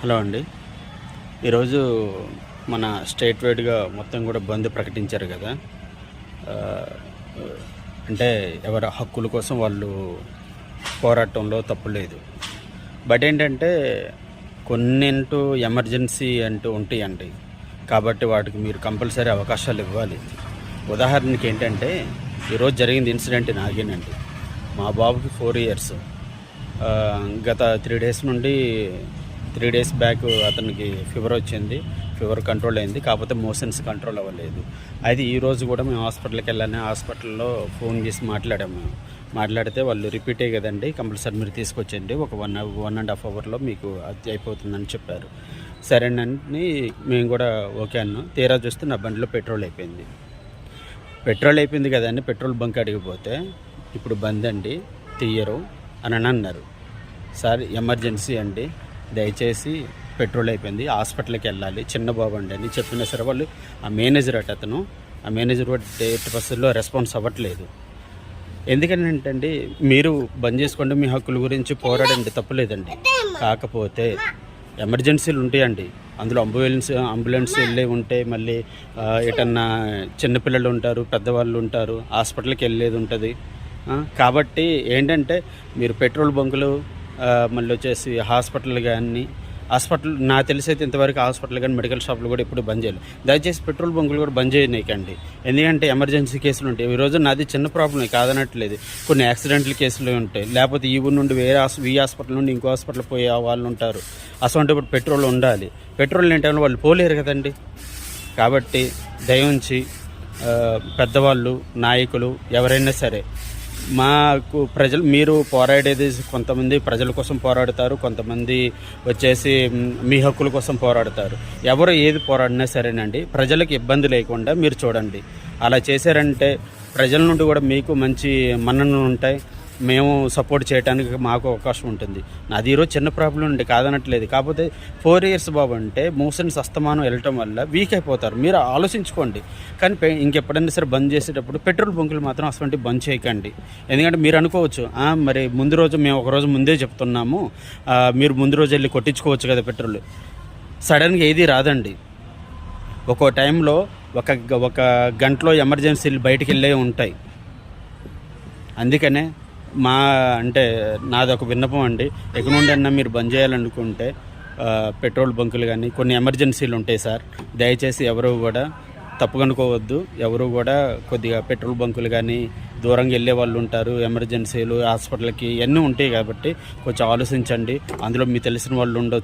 Hello అండి. ఈరోజు మన స్టేట్ వైడ్గా మొత్తం కూడా బంద్ ప్రకటించారు కదా. అంటే ఎవరి హక్కుల కోసం వాళ్ళు పోరాటంలో తప్పు లేదు. బట్ ఏంటంటే కొన్నింటూ ఎమర్జెన్సీ అంటూ ఉంటాయండి. కాబట్టి వాటికి మీరు కంపల్సరీ అవకాశాలు ఇవ్వాలి. ఉదాహరణకి ఏంటంటే ఈరోజు జరిగింది ఇన్సిడెంట్ నాగేనండి. మా బాబుకి ఫోర్ ఇయర్స్. గత త్రీ డేస్ నుండి త్రీ డేస్ బ్యాక్ అతనికి ఫీవర్ వచ్చింది ఫీవర్ కంట్రోల్ అయింది కాకపోతే మోషన్స్ కంట్రోల్ అవ్వలేదు. అయితే ఈరోజు కూడా మేము హాస్పిటల్కి వెళ్ళాను హాస్పిటల్లో ఫోన్ చేసి మాట్లాడాము మాట్లాడితే వాళ్ళు రిపీటే కదండి కంపల్సరీ మీరు తీసుకొచ్చండి ఒక వన్ వన్ అండ్ హాఫ్ అవర్లో మీకు అది అయిపోతుందని చెప్పారు. సరేనని మేము కూడా ఓకే అన్నాం. తీరా చూస్తే నా బండిలో పెట్రోల్ అయిపోయింది. పెట్రోల్ అయిపోయింది కదండి పెట్రోల్ బంక్ అడిగిపోతే ఇప్పుడు బంద్ అండి తీయరు అని అన్నారు. సార్ ఎమర్జెన్సీ అండి. దయచేసి పెట్రోల్ అయిపోయింది. హాస్పిటల్కి వెళ్ళాలి. చిన్న బాబు అని చెప్పినా సరే వాళ్ళు ఆ మేనేజర్ అట అతను. ఆ మేనేజర్ డేట్ బస్సులో రెస్పాన్స్ అవ్వట్లేదు. ఎందుకంటే మీరు బంద్ చేసుకోండి మీ హక్కుల గురించి పోరాడండి తప్పులేదండి. కాకపోతే ఎమర్జెన్సీలు ఉంటాయండి. అందులో అంబులెన్స్ అంబులెన్స్ వెళ్ళే ఉంటే మళ్ళీ ఎటన్నా చిన్నపిల్లలు ఉంటారు పెద్దవాళ్ళు ఉంటారు హాస్పిటల్కి వెళ్ళేది ఉంటుంది. కాబట్టి ఏంటంటే మీరు పెట్రోల్ బంకులు మళ్ళీ వచ్చేసి హాస్పిటల్ కానీ హాస్పిటల్ నా తెలిసైతే ఇంతవరకు హాస్పిటల్ కానీ మెడికల్ షాపులు కూడా ఇప్పుడు బంద్ చేయలేదు. దయచేసి పెట్రోల్ బంకులు కూడా బంద్ చేయనీకండి. ఎందుకంటే ఎమర్జెన్సీ కేసులు ఉంటాయి. ఈరోజు నాది చిన్న ప్రాబ్లం కాదనట్లేదు. కొన్ని యాక్సిడెంటల్ కేసులు ఉంటాయి. లేకపోతే ఈ నుండి వేరే ఈ హాస్పిటల్ నుండి ఇంకో హాస్పిటల్ పోయే వాళ్ళు ఉంటారు. అసలు ఇప్పుడు పెట్రోల్ ఉండాలి. పెట్రోల్ ఏంటంటే వాళ్ళు పోలేరు కదండి. కాబట్టి దయ ఉంచి పెద్దవాళ్ళు నాయకులు ఎవరైనా సరే మాకు ప్రజలు మీరు పోరాడేది కొంతమంది ప్రజల కోసం పోరాడతారు కొంతమంది వచ్చేసి మీ హక్కుల కోసం పోరాడతారు. ఎవరు ఏది పోరాడినా సరేనండి ప్రజలకు ఇబ్బంది లేకుండా మీరు చూడండి. అలా చేశారంటే ప్రజల నుండి కూడా మీకు మంచి మన్ననలు ఉంటాయి. మేము సపోర్ట్ చేయడానికి మాకు అవకాశం ఉంటుంది. నాది ఈరోజు చిన్న ప్రాబ్లం ఉండి కాదనట్లేదు. కాకపోతే ఫోర్ ఇయర్స్ బాబు అంటే మోషన్స్ అస్తమానం వెళ్ళటం వల్ల వీక్ అయిపోతారు. మీరు ఆలోచించుకోండి. కానీ ఇంకెప్పుడైనా సరే బంద్ చేసేటప్పుడు పెట్రోల్ బంకులు మాత్రం అటువంటి బంద్ చేయకండి. ఎందుకంటే మీరు అనుకోవచ్చు మరి ముందు రోజు మేము ఒక రోజు ముందే చెప్తున్నాము. మీరు ముందు రోజు వెళ్ళి కొట్టించుకోవచ్చు కదా పెట్రోల్. సడన్గా ఏది రాదండి. ఒక్కో టైంలో ఒక ఒక గంటలో ఎమర్జెన్సీలు బయటికి వెళ్ళే ఉంటాయి. అందుకనే మా అంటే నాది ఒక విన్నపం అండి. ఎక్కడ నుండి అన్నా మీరు బంద్ చేయాలనుకుంటే పెట్రోల్ బంకులు కానీ కొన్ని ఎమర్జెన్సీలు ఉంటాయి సార్. దయచేసి ఎవరు కూడా తప్పుకనుకోవద్దు ఎవరు కూడా కొద్దిగా పెట్రోల్ బంకులు కానీ దూరంగా వెళ్ళే వాళ్ళు ఉంటారు ఎమర్జెన్సీలు హాస్పిటల్కి ఇవన్నీ ఉంటాయి కాబట్టి కొంచెం ఆలోచించండి. అందులో మీకు తెలిసిన వాళ్ళు ఉండొచ్చు.